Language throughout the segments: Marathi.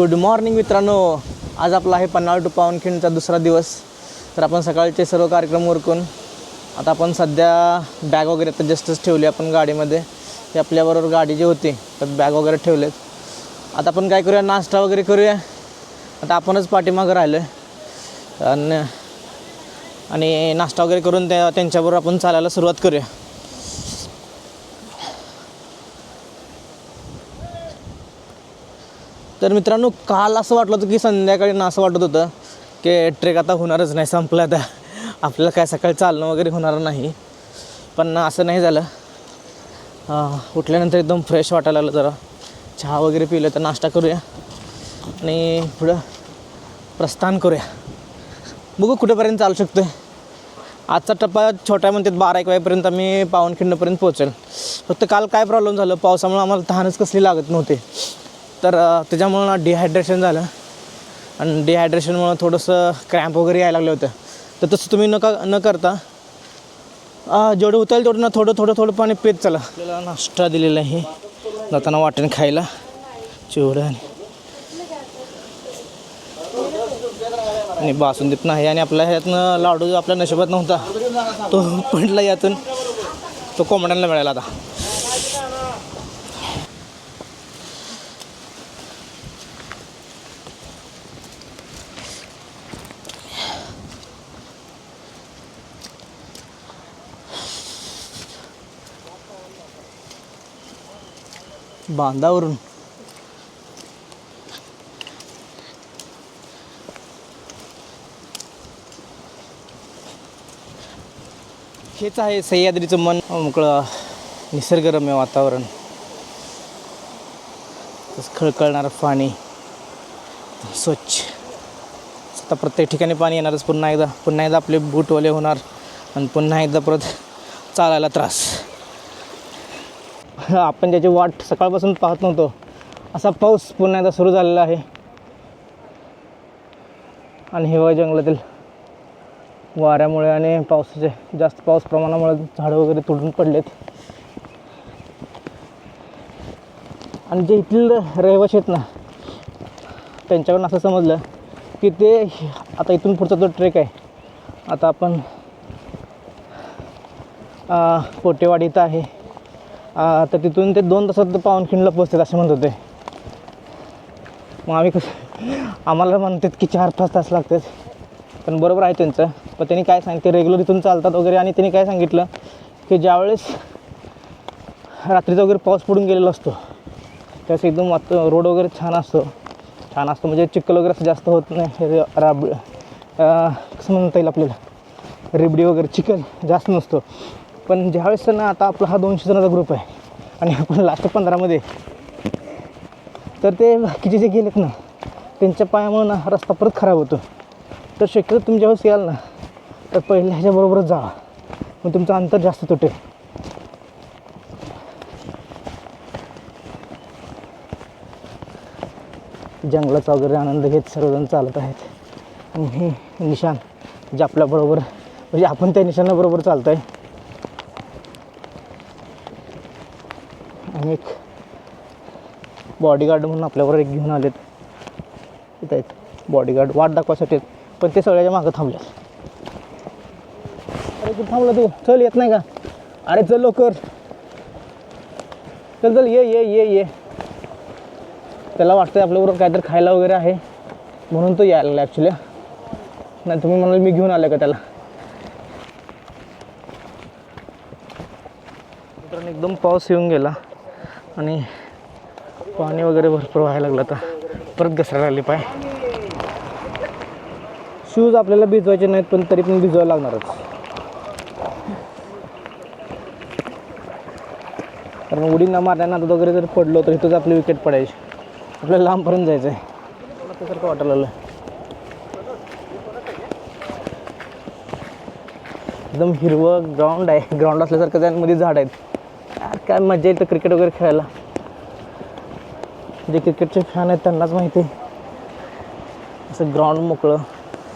गुड मॉर्निंग मित्रांनो. आज आपला आहे पन्हाळ टू पावनखिंडचा दुसरा दिवस. तर आपण सकाळचे सर्व कार्यक्रम उरकून आता आपण सध्या बॅग वगैरे तर जस्टच ठेवली आपण गाडीमध्ये. हे आपल्याबरोबर गाडी जी होती त्यात बॅग वगैरे ठेवलेत. आता आपण काय करूया? नाश्ता वगैरे करूया. आता आपणच पाठीमागं राहिलो आहे आणि आणि नाश्ता वगैरे करून त्या त्यांच्याबरोबर आपण चालायला सुरुवात करूया. तर मित्रांनो काल असं वाटलं होतं की संध्याकाळी ना असं वाटत होतं की ट्रेक आता होणारच नाही संपलं आता. आपल्याला काय सकाळी चालणं वगैरे होणार नाही. पण असं नाही झालं. उठल्यानंतर एकदम फ्रेश वाटायला लागलं जरा. चहा वगैरे पिलं तर नाश्ता करूया. आणि पुढं प्रस्थान करूया. बघू कुठेपर्यंत चालू शकतो आजचा टप्पा छोट्या म्हणतात बारा एक वाजेपर्यंत आम्ही पावनखिंडपर्यंत पोहोचेल. फक्त काल काय प्रॉब्लेम झालं? पावसामुळे आम्हाला तहानच कसली लागत नव्हती. तर त्याच्यामुळं ना डिहायड्रेशन झालं. आणि डिहायड्रेशनमुळं थोडंसं क्रॅम्प वगैरे यायला लागलं होतं. तर तसं तुम्ही नका न करता. जेवढं उतरेल तेवढं ना थोडं थोडं थोडं पाणी पेत चला. आपल्याला नाश्ता दिलेला आहे. जाताना वाटेन खायला. चिवडं आणि आणि बासुंदीत नाही. आणि आपल्या ह्यातनं लाडू आपल्या नशिबात नव्हता. तो पडला यातून. तो कोंबड्यांना मिळाला आता. बांधावरून हेच आहे सह्याद्रीचं मन. मोकळं निसर्गरम्य वातावरण. तसं खळखळणारं पाणी. स्वच्छ. आता प्रत्येक ठिकाणी पाणी येणारच. पुन्हा एकदा पुन्हा एकदा आपले बूटवाले होणार. आणि पुन्हा एकदा परत चालायला त्रास. आपण ज्याची वाट सकाळपासून पाहत नव्हतो असा पाऊस पुन्हा एकदा सुरू झालेला आहे. आणि हिवाळी जंगलातील वाऱ्यामुळे आणि पावसाचे जास्त पाऊस प्रमाणामुळे झाडं वगैरे तुटून पडलेत. आणि जे इथले रहिवाशी आहेत ना त्यांच्याकडून असं समजलं की ते आता इथून पुढचा जो ट्रेक आहे आता आपण पोटेवाडी इथं आहे. तर तिथून ते दोन तासात पावनखिंडला पोचतात असं म्हणत होते. मग आम्ही कसं आम्हाला म्हणतात की चार पाच तास लागतात. पण बरोबर आहे त्यांचं. पण त्यांनी काय सांगते रेग्युलर इथून चालतात वगैरे आणि त्यांनी काय सांगितलं? की ज्यावेळेस रात्रीचा वगैरे पाऊस पडून गेलेला असतो त्यावेळेस एकदम वात रोड वगैरे छान असतो. छान असतो. म्हणजे चिखल वगैरे असं जास्त होत नाही. राब कसं म्हणता येईल आपल्याला? रिबडी वगैरे चिखल जास्त नसतो. पण ज्यावेळेस ना आता आपला हा दोनशे जणांचा ग्रुप आहे आणि आपण लास्ट पंधरामध्ये तर ते बाकीचे जे गेलेत ना त्यांच्या पायामुळे ना हा रस्ता परत खराब होतो. तर शक्यतो तुम्ही ज्यावेळेस याल ना तर पहिल्या ह्याच्याबरोबरच जावा मग तुमचं अंतर जास्त तुटेल. जंगलाचा वगैरे आनंद घेत सर्वजण चालत आहेत. आणि हे निशान जे आपल्याबरोबर म्हणजे आपण त्या निशाणाबरोबर चालत आहे आणि एक बॉडीगार्ड म्हणून आपल्याबरोबर एक घेऊन आलेत. तिथं आहेत. बॉडीगार्ड वाट दाखवायसाठी आहेत. पण ते सगळ्याच्या मागं थांबले अरे कुठं थांबला तू? चल येत नाही का? अरे चल लवकर. चल चल ये ये ये ये. त्याला वाटतं आपल्याबरोबर काहीतरी खायला वगैरे आहे. म्हणून तो यायला लागला ॲक्च्युली नाही तुम्ही म्हणाल मी घेऊन आले का त्याला? मित्रांनो एकदम पाऊस येऊन गेला. आणि पाणी वगैरे भरपूर व्हायला लागलं आता. परत घसरायला लागले पाय. शूज आपल्याला भिजवायचे नाहीत पण तरी पण भिजवायला लागणारच. कारण उडी न मारण्यानं वगैरे जर पडलो तर इथंच आपली विकेट पडायची. आपल्याला लांबपर्यंत जायचं आहे त्यासारखं वाटायला लागलं एकदम हिरवं ग्राउंड आहे. ग्राउंड असल्यासारखं त्यामध्ये झाड आहेत. काय मजा येतं क्रिकेट वगैरे खेळायला. जे क्रिकेटचे फॅन आहेत त्यांनाच माहिती. आहे असं ग्राउंड मोकळं.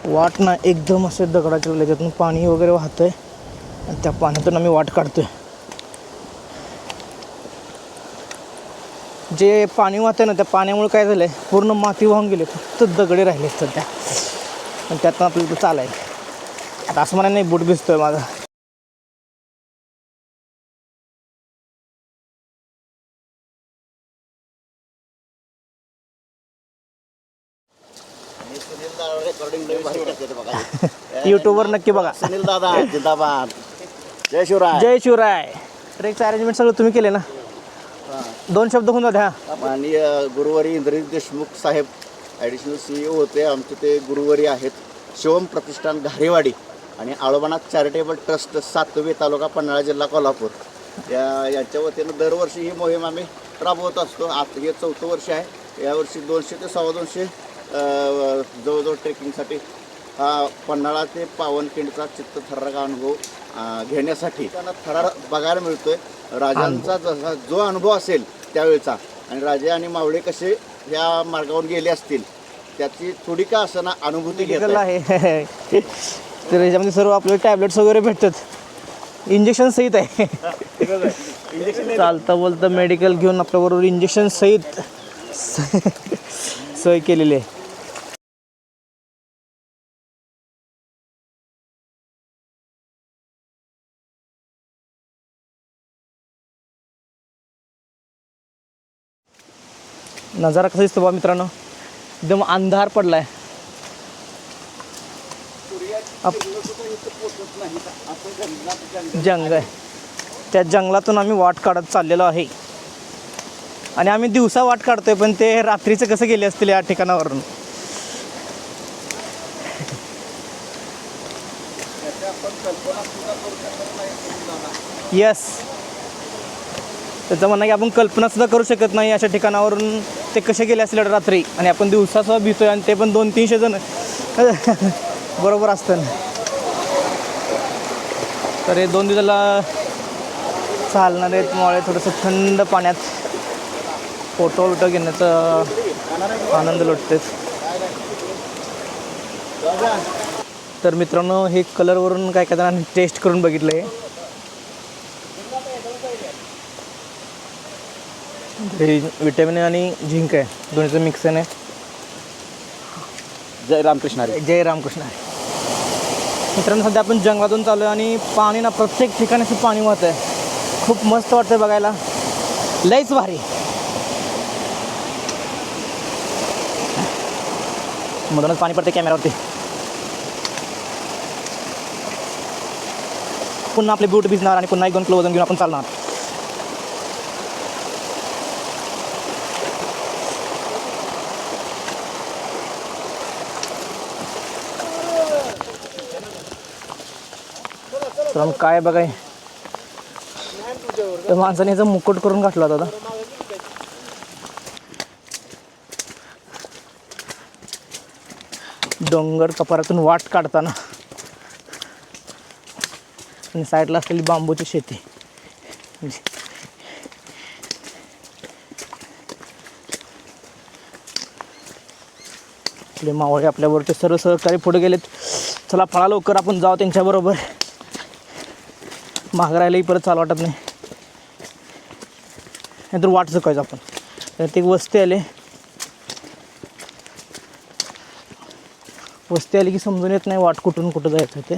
वाट ना एकदम असे दगडाच्या त्याच्यातून पाणी वगैरे वाहतं आहे आणि त्या पाण्यातून आम्ही वाट काढतो आहे जे पाणी वाहतंय ना त्या पाण्यामुळे काय झालं आहे पूर्ण माती वाहून गेले. फक्त दगडे राहिले सध्या. आणि त्यातनं आपल्याला तो चालायचं. आता असं म्हणा नाही बूट भिजतोय माझा. युट्यूबवर नक्की बघा सुनील दादा जिंदाबाद जय शिवराय जय शिवराय ट्रेकचं अरेंजमेंट सगळं तुम्ही केले ना दोन शब्द होऊन जाते हा माननीय गुरुवारी इंद्रजित देशमुख साहेब ॲडिशनल सी होते आमचे ते गुरुवारी आहेत शिवम प्रतिष्ठान घारेवाडी आणि आळोबाना चॅरिटेबल ट्रस्ट सातवे तालुका पन्हाळा जिल्हा कोल्हापूर या यांच्या वतीनं दरवर्षी ही मोहीम आम्ही राबवत असतो आता हे चौथं वर्ष आहे यावर्षी दोनशे ते सव्वा दोनशे जवळजवळ ट्रेकिंगसाठी हा पन्हाळा ते पावनखिंडचा चित्तथरारक अनुभव अं, घेण्यासाठी त्यांना थरार बघायला मिळतोय. राजांचा जसा जो अनुभव असेल त्यावेळेचा. आणि राजे आणि मावळे कसे या मार्गावर गेले असतील त्याची थोडी का असताना अनुभूती घेत मेडिकल आहे. तर याच्यामध्ये सर्व आपले टॅबलेट्स वगैरे भेटतात. इंजेक्शन सहित आहे. चालता बोलता मेडिकल घेऊन आपल्याबरोबर इंजेक्शन सहित सोय केलेली आहे. नजारा कसा दिसतो बा मित्रांनो. एकदम अंधार पडलाय. जंग आहे. त्या जंगलातून आम्ही वाट काढत चाललेलो आहे. आणि आम्ही दिवसा वाट काढतोय पण ते रात्रीचं कसं गेले असतील या ठिकाणावरून? येस त्याचं म्हणणं आहे की आपण कल्पनासुद्धा करू शकत नाही अशा ठिकाणावरून. ते कसे गेले असतील रात्री? आणि आपण दिवसासह भितोय आणि ते पण दोन तीनशे जण. बरोबर असतं तर हे दोन दिवसाला चालणार आहेत मुळे थोडंसं थंड पाण्यात. फोटो बिटो घेण्याचा आनंद लुटतेच तर मित्रांनो हे कलरवरून काय काय जणांनी टेस्ट करून बघितलं आहे हे विटॅमिन आणि झिंक आहे. दोन्हीचं मिक्सन आहे. जय रामकृष्ण हरी. जय रामकृष्ण आहे मित्रांनो सध्या आपण जंगलातून चालू आहे आणि पाणी ना प्रत्येक ठिकाणी असं पाणी वाहत आहे खूप मस्त वाटतंय बघायला. लईच भारी. मधूनच पाणी पडते कॅमेरावरती. पुन्हा आपले बूट भिजणार आणि पुन्हा एक दोन किलो वजन घेऊन आपण चालणार. तर मग काय बघाय त्या माणसाने याचा मुकुट करून घातला होता डोंगर कपारातून वाट काढताना आणि साईडला असलेली बांबूची शेती. आपले मावळे आपल्याबरोबर ते सर्व सहकारी पुढे गेलेत. चला फळा लवकर आपण जाऊ त्यांच्याबरोबर. महागरायलाही परत चालू वाटत नाही. नाहीतर वाट चुकायचं आपण. तर ते वस्ती आले. वस्ती आली की समजून येत नाही वाट कुठून कुठं जायचं ते.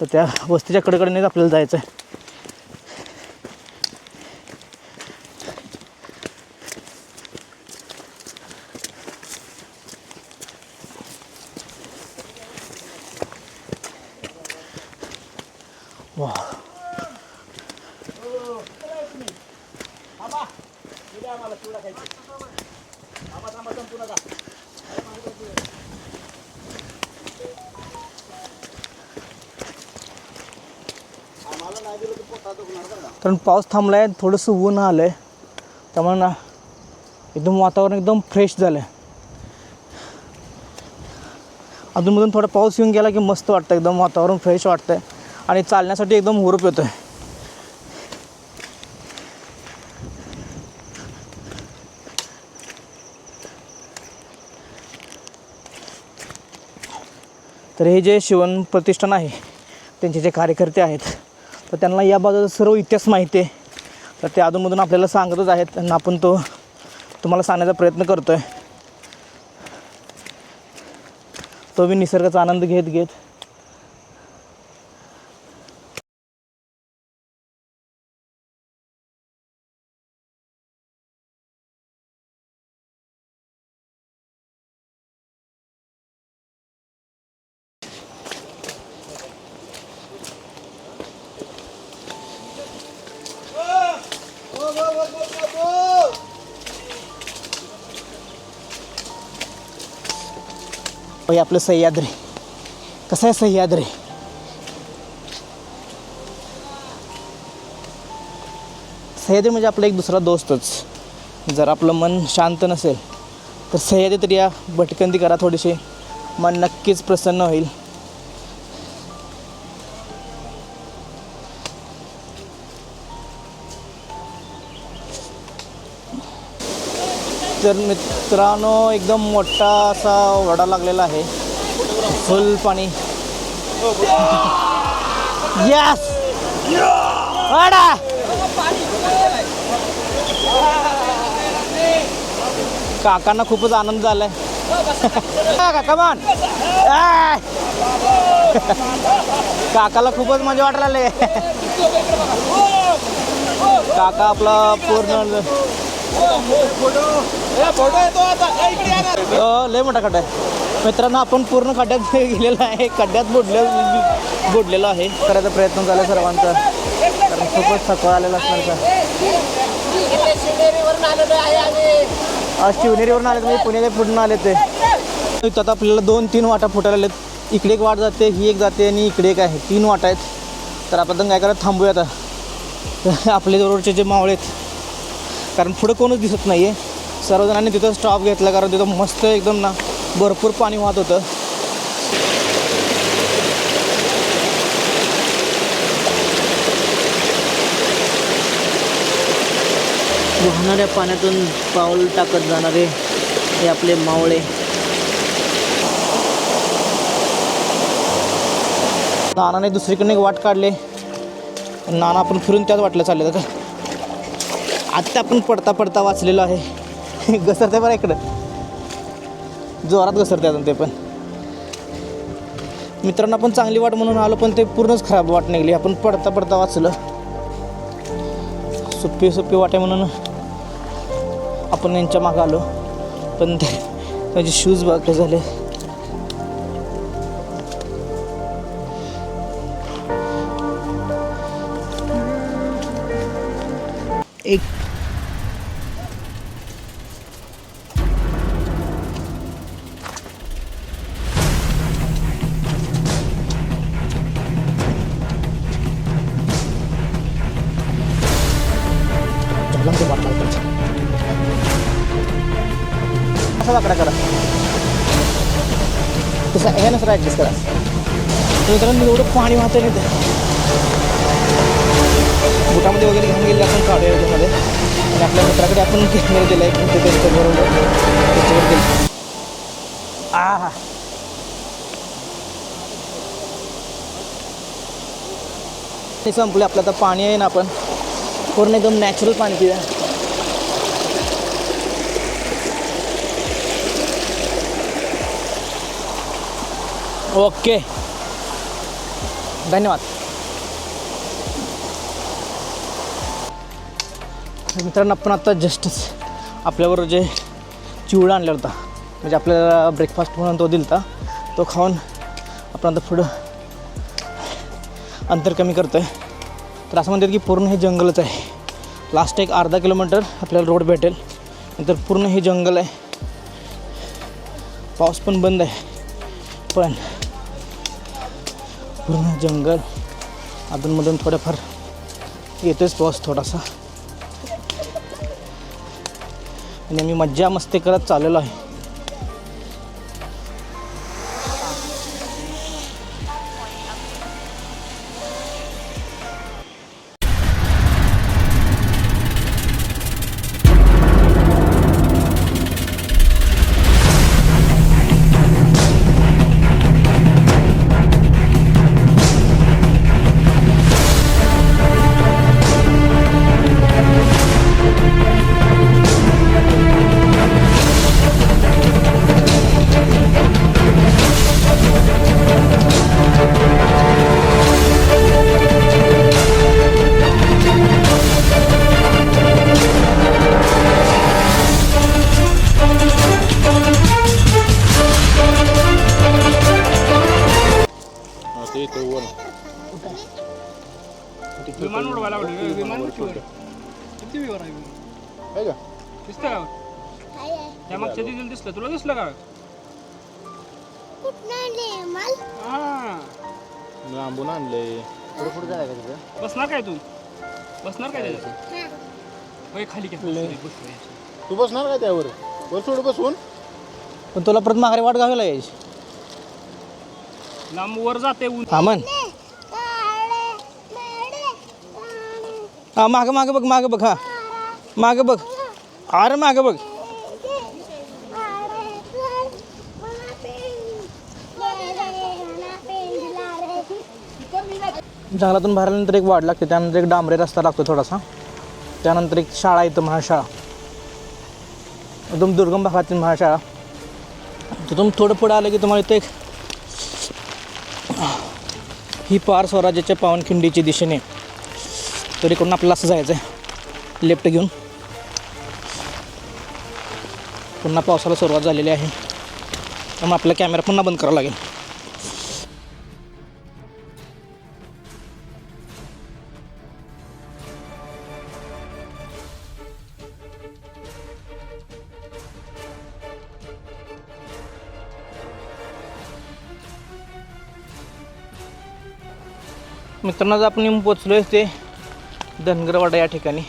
तर त्या वस्तीच्या कडेकडेनेच आपल्याला जायचं आहे वा कारण पाऊस थांबला आहे थोडंसं ऊन आलं आहे त्यामुळे ना एकदम वातावरण एकदम फ्रेश झालं आहे अधूनमधून थोडा पाऊस येऊन गेला की मस्त वाटतं एकदम वातावरण फ्रेश वाटतं आहे आणि चालण्यासाठी एकदम हुरूप येतो आहे तर हे जे शिवन प्रतिष्ठान आहे त्यांचे जे कार्यकर्ते आहेत तर त्यांना या बाजूचा सर्व इतिहास माहिती आहे. तर ते अधूनमधून आपल्याला सांगतच आहेत आणि आपण तो तुम्हाला सांगण्याचा प्रयत्न करतो आहे तो मी निसर्गाचा आनंद घेत घेत आपलं सह्याद्री. कसं आहे सह्याद्री? सह्याद्री म्हणजे आपला एक दुसरा दोस्तच. जर आपलं मन शांत नसेल तर सह्याद्री तरी या भटकंती करा थोडीशी. मन नक्कीच प्रसन्न होईल. तर मित्रांनो एकदम मोठा असा वडा लागलेला आहे. फुल पाणी. यस वडा! काकांना खूपच आनंद झालाय. काका मान काकाला खूपच मजा वाटायला काका आपला पूर्ण लय मोठा खड्डा आहे. मित्रांनो आपण पूर्ण खड्ड्यात गेलेलो आहे. खड्ड्यात बुडले बुडलेलो आहे. करायचा प्रयत्न झाला सर्वांचा. कारण खूपच थकवा आलेला असणार आज शिवनेरीवरून आले म्हणजे पुण्याच्या पुढून आले ते. इथं आता आपल्याला दोन तीन वाटा फुटायला आलेत. इकडे एक वाट जाते ही एक जाते आणि इकडे एक आहे. तीन वाटा आहेत. तर आपण काय करत थांबूया आता? आपले जवळचे जे मावळे आहेत कारण पुढं कोणच दिसत नाही आहे सर्वजणांनी तिथं स्टॉप घेतला कारण तिथं मस्त एकदम ना भरपूर पाणी वाहत होतं. वाहणाऱ्या पाण्यातून पाऊल टाकत जाणारे हे आपले मावळे. नानाने दुसरीकडे एक वाट काढले. नाना आपण फिरून त्याच वाटलं चालले का? आत्ता आपण पडता पडता वाचलेलो आहे. घसरते बरं इकडं. जोरात घसरते अजून ते पण. मित्रांनो आपण चांगली वाट म्हणून आलो पण ते पूर्णच खराब वाट निघली. आपण पडता पडता वाचलं. सुप्पी वाट वाटे म्हणून आपण यांच्या मागं आलो. पण ते माझे शूज बाकी झाले. एक तसं ॲडजस्ट करा. तर मित्रांनो एवढं पाणी वाहतं नाही ते बुटामध्ये वगैरे घेऊन गेले आपण काढूया याच्यामध्ये. आणि आपल्या मित्राकडे आपण कॅमेरा दिला आहे ते त्यांच्याबरोबर त्याच्यावर दिलं आ हा संपले आपलं आता पाणी आहे ना आपण. पूर्ण एकदम नॅचरल पाणी पिऊया. ओके. धन्यवाद. मित्रांनो आपण आता जस्टच आपल्याबरोबर जे चिवडा आणला होता म्हणजे आपल्याला ब्रेकफास्ट म्हणून तो दिला होता तो खाऊन आपण आता पुढं अंतर कमी करतो आहे तर असं म्हणतात की पूर्ण हे जंगलच आहे. लास्ट एक अर्धा किलोमीटर आपल्याला रोड भेटेल. नंतर पूर्ण हे जंगल आहे. पाऊस पण बंद आहे. पण पूर्ण जंगल. अधूनमधून थोडंफार येतोच पाऊस थोडासा. आणि मी मज्जा मस्ती करत चाललेलो आहे. विमान उडवायला लागली विमान उडवायला किती विवर आहे विमान? आहे का? दिसतं का? त्या मागच्या दिदीला दिसलं तुला दिसलं का? हा लांबून आणलंय. पुढे पुढे जायचं का? तिथं बसणार काय तू? बसणार काय त्याच्यात? खाली बसू तू बसणार का त्यावर? वर सोड बसून. पण तुला परत माघारी वाट घालायला यायची. लांब वर जाते ऊन. हा हां मागं मागं बघ मागं बघ हा. मागं बघ. अरे मागं बघ. जंगलातून बाहेर आल्यानंतर एक वाढ लागते त्यानंतर एक डांबरे रस्ता लागतो थोडासा. त्यानंतर एक शाळा येतं महाशाळा. एकदम दुर्गम भागातील महाशाळा. तिथून थोडं पुढं आलं की तुम्हाला इथं एक ही पार स्वराज्याच्या पावनखिंडीच्या दिशेने. तर इकडून आपल्याला असं जायचं आहे. लेफ्ट घेऊन. पुन्हा पावसाला सुरुवात झालेली आहे. त्यामुळे आपला कॅमेरा पुन्हा बंद करावा लागेल. मित्रांनो आज आपण पोचलो आहे ते धनगरवाडा या ठिकाणी.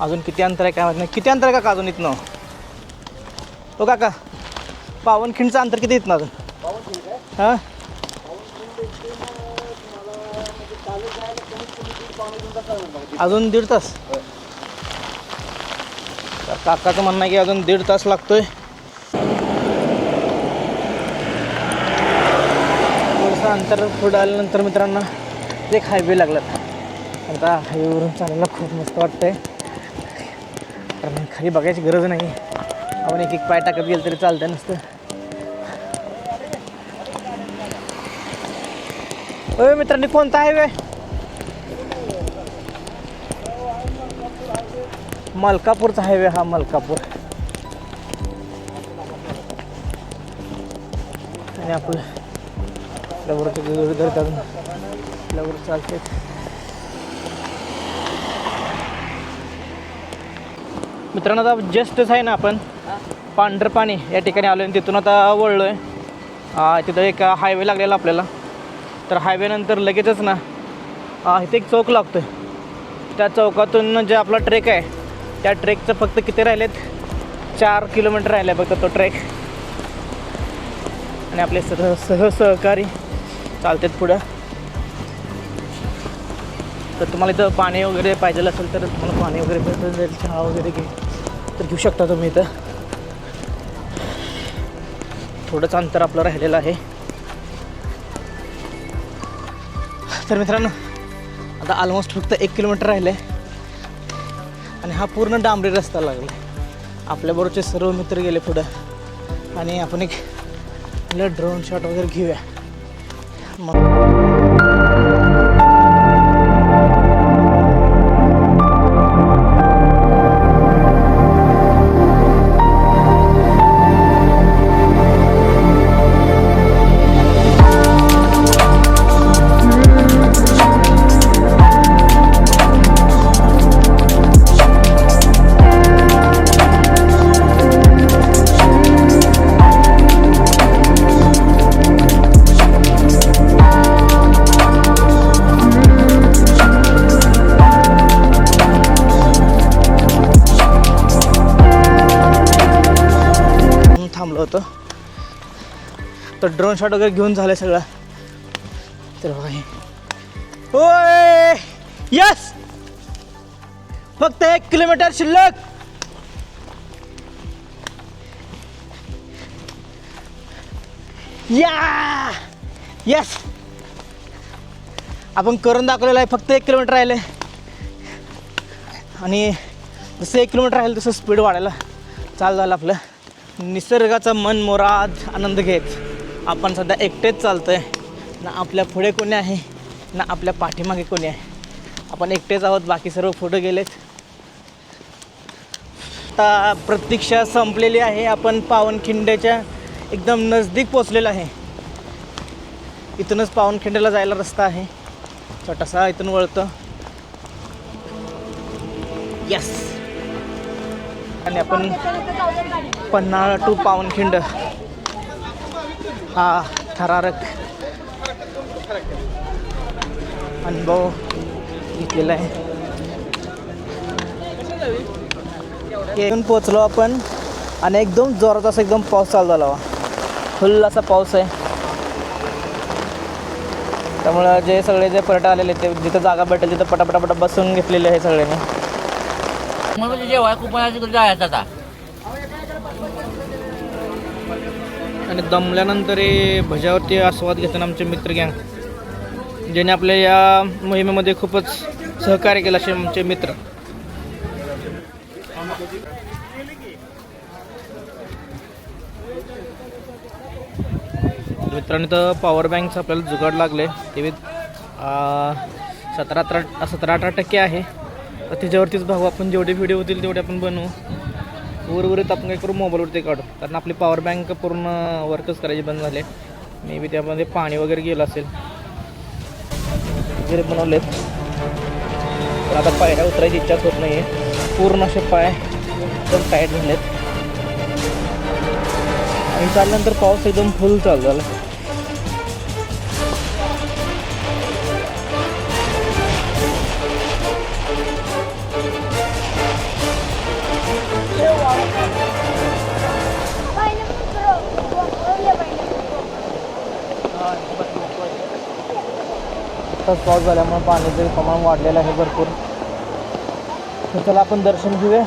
अजून किती अंतर आहे काय माहीत नाही. किती अंतर आहे का अजून इथनं? हो काका पावनखिंडचं अंतर किती इथनं अजून? हां? अजून दीड तास. काकाचं म्हणणं आहे की अजून दीड तास लागतोय थोडंसं अंतर पुढं आल्यानंतर मित्रांनो एक हायवे लागला. आता हायवेवरून चालायला खूप मस्त वाटतंय. कारण खाली बघायची गरज नाही. आपण एक एक पाय टाकत गेलं तरी चालतंय नसतं. होय मित्रांनी कोणता हायवे मलकापूरचा हायवे हा मलकापूर. आणि आपलं गगड धरतात मित्रांनो आता जस्टच आहे ना आपण. पांढरपाणी या ठिकाणी आलो आणि तिथून आता वळलो आहे तिथं एक हायवे लागलेला आपल्याला. तर हायवेनंतर लगेचच ना इथे एक चौक लागतो आहे त्या चौकातून जे आपला ट्रेक आहे त्या ट्रेकचं फक्त किती राहिलेत? चार किलोमीटर राहिले फक्त तो ट्रेक आणि आपले सह सह सहकारी चालतात पुढं. तर तुम्हाला इथं पाणी वगैरे पाहिजे असेल तर तुम्हाला पाणी वगैरे भेटून जाईल चहा वगैरे घे. तर घेऊ शकता तुम्ही इथं. थोडंच अंतर आपलं राहिलेलं आहे. तर मित्रांनो आता ऑलमोस्ट फक्त एक किलोमीटर राहिलं आहे आणि हा पूर्ण डांबरी रस्ता लागला आपल्याबरोबरचे सर्व मित्र गेले पुढं. आणि आपण एक ड्रोन शॉट वगैरे घेऊया. मग तर ड्रोन शॉट वगैरे घेऊन झालं सगळं. तर बघा हे. होय यस फक्त एक किलोमीटर शिल्लक! या यस आपण करून दाखवलेलं आहे फक्त एक किलोमीटर राहिले. आणि जसं एक किलोमीटर राहिलं तसं स्पीड वाढायला चाल झालं आपलं. निसर्गाचा मन मोराद आनंद घेत. आपण सध्या एकटेच चालतो आहे ना आपल्या पुढे कोणी आहे ना आपल्या पाठीमागे कोणी आहे. आपण एकटेच आहोत बाकी सर्व पुढे गेलेत. आता प्रतीक्षा संपलेली आहे. आपण पावनखिंड्याच्या एकदम नजदीक पोचलेलो आहे. इथूनच पावनखिंडेला जायला रस्ता आहे. छोटासा इथून वळतं. यस आणि आपण पन्हाळा टू पावनखिंड हा थरारक अनुभव घेतलेला आहे. येऊन पोचलो आपण आणि एकदम जोरात असा एकदम पाऊस चालू झाला वा फुल असा पाऊस आहे. त्यामुळं जे सगळे जे पर्यटक आलेले ते जिथं जागा भेटेल तिथं पटापटापटा बसून घेतलेले आहे सगळ्यांनी. म्हणजे जेव्हा खूप जायचं आता. आणि दमल्यानंतर हे भजावरती आस्वाद घेताना आमचे मित्र गँग ज्याने आपल्या या मोहिमेमध्ये खूपच सहकार्य केलं असे आमचे मित्र. मित्रांनो तर पॉवर बँकचं आपल्याला जुगाड लागले. ते सतरा अठरा सतरा अठरा टक्के आहे. तर त्याच्यावरतीच भाऊ आपण जेवढे व्हिडिओ होतील तेवढे आपण बनवू. उर्वरित आपण काय करू मोबाईलवरती काढू. कारण आपली पॉवर बँक पूर्ण वर्कच करायची बंद झाले. मे बी त्यामध्ये पाणी वगैरे गेलं असेल. वगैरे बनवलेत. तर आता पायऱ्या उतरायची इच्छाच होत नाही आहे पूर्ण असे पाय एकदम टाईट झालेत. आणि चालल्यानंतर पाऊस एकदम फुल चालू झाला. आत्ताच पाऊस झाल्यामुळे पाण्याचं प्रमाण वाढलेलं आहे भरपूर. तर चला आपण दर्शन घेऊया.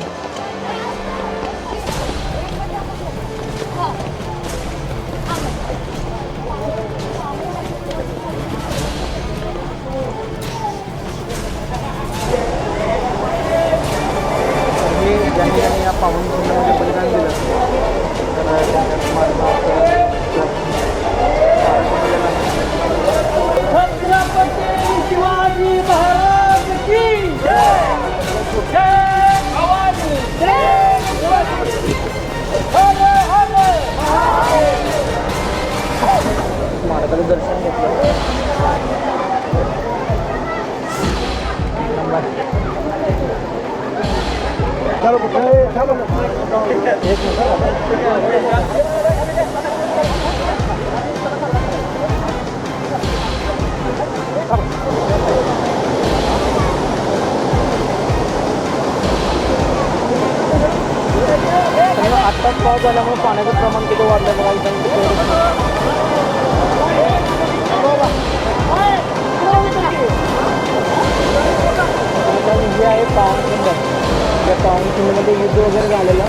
या पावनखिंडमध्ये युद्ध वगैरे झालेलं.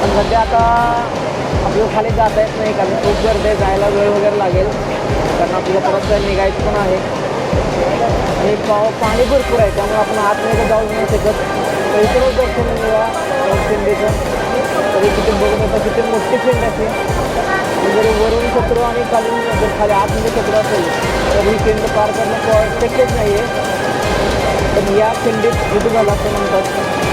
पण सध्या आता आपलं खाली जाता येत नाही कारण खूप गर्दी आहे जायला वेळ वगैरे लागेल. कारण आपल्याला परत निघायचं पण आहे. आणि पाव पाणी भरपूर आहे त्यामुळे आपण आतमध्ये जाऊ नाही शकत. तर इकडं दर्शन घेऊया शिंदेचं तरी तिथे बघत होता तिथे मोठी खिंड असते जरी वरून शत्रू आणि खालून जर खाली आतमध्ये शत्रू असेल तर ही खिंड पार करणं शक्यच नाही आहे पण या खिंडीत युद्ध झाला असं म्हणतात.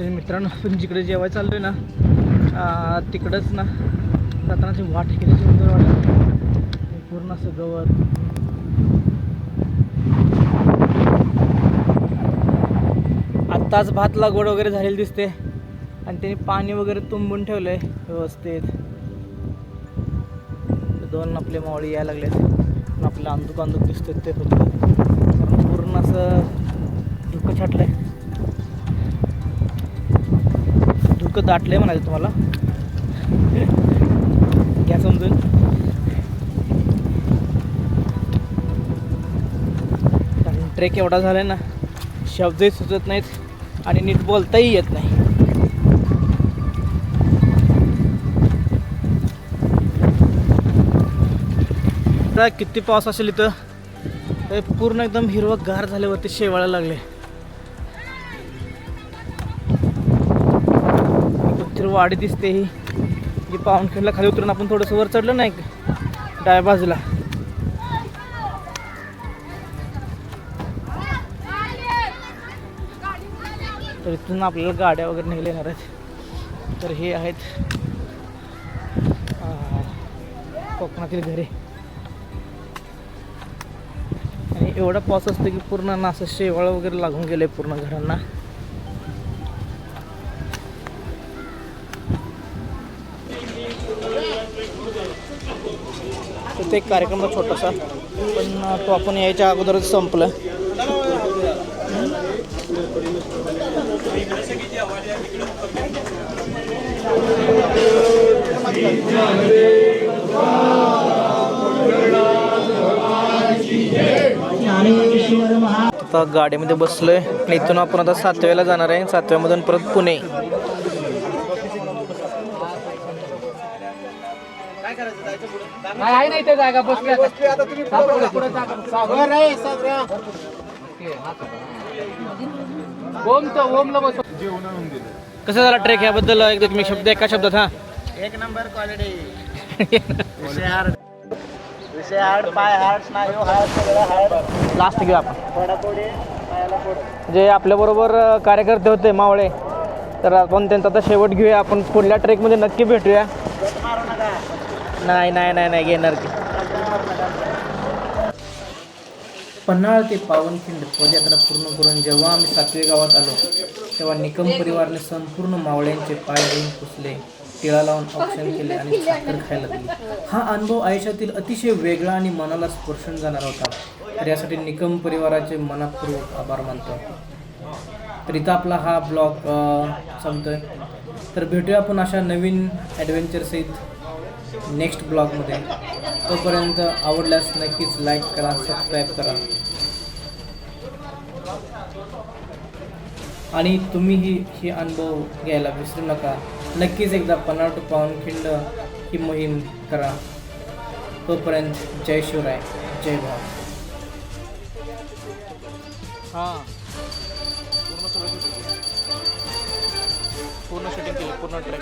मित्रांनो आपण जिकडे जेवायला आहे ना तिकडंच ना जातानाची वाट किती सुंदर वाटत. पूर्ण असं गवत. आत्ताच भात लागवड वगैरे झालेली दिसते. आणि त्यांनी पाणी वगैरे तुंबून ठेवलंय व्यवस्थित. दोन आपले मावळी यायला लागले पण आपले अंदूक अंदूक दिसतात ते फक्त कारण पूर्ण असं धुकं छाटलंय. धुकं दाटलंय म्हणायचं तुम्हाला. घ्या समजून. कारण ट्रेक एवढा झालाय ना शब्दही सुचत नाहीत आणि नीट बोलताही येत नाही. आता किती पाऊस असेल इथं. ते पूर्ण एकदम हिरवं गार झाल्यावरती शेवाळा लागले. वाडी दिसते ही. जी पावनखेडला खाली उतरून आपण थोडंसं वर चढलं नाही डाव्या बाजूला. तर इथून आपल्याला गाड्या वगैरे नेल्या येणार आहेत. तर हे आहेत कोकणातील घरे. एवढा पाऊस असतो की पूर्ण ना असं शेवाळ वगैरे लागून गेले पूर्ण घरांना. तर ते एक कार्यक्रम छोटासा पण तो आपण यायच्या अगोदरच संपला. आता गाडीमध्ये बसलोय. आणि इथून आपण आता सातव्याला जाणार आहे. सातव्यामधून परत पुणे. आहे नाही ते जागा बसली ओमचं ओमला बस कसं झाला ट्रेक याबद्दल? एक तुम्ही शब्द एका शब्दात हा? एक नंबर क्वालिटी. विषय हार्ड पाय हार्ड स्नायू हार्ड सगळं हार्ड. लास्ट घेऊ आपण. फोडाफोडी पायाला फोड जे आपल्याबरोबर कार्यकर्ते होते मावळे तर आपण त्यांचा आता शेवट घेऊया. आपण पुढल्या ट्रेकमध्ये नक्की भेटूया. मारू नका. नाही नाही नाही नाही घेणार की. पन्हाळ ते पावनखिंड पदयात्रा पूर्ण करून जेव्हा आम्ही सातवे गावात आलो तेव्हा निकम परिवारने संपूर्ण मावळ्यांचे पाय धुवून पुसले. टिळा लावून औक्षण केले आणि साखर खायला दिली. हा अनुभव आयुष्यातील अतिशय वेगळा आणि मनाला स्पर्शून जाणार होता. तर यासाठी निकम परिवाराचे मनापूर्वक आभार मानतो. तर इथं आपला हा ब्लॉग संपतोय. तर भेटूया आपण अशा नवीन ॲडव्हेंचरसहित नेक्स्ट ब्लॉगमध्ये तोपर्यंत आवडल्यास नक्कीच लाईक करा सबस्क्राईब करा. आणि तुम्हीही हे अनुभव घ्यायला विसरू नका. नक्कीच एकदा पन्हाळ टू पावनखिंड ही मोहीम करा. तोपर्यंत जय शिवराय जय भाव हां. पूर्ण शूटिंग केलं. पूर्ण ट्रॅक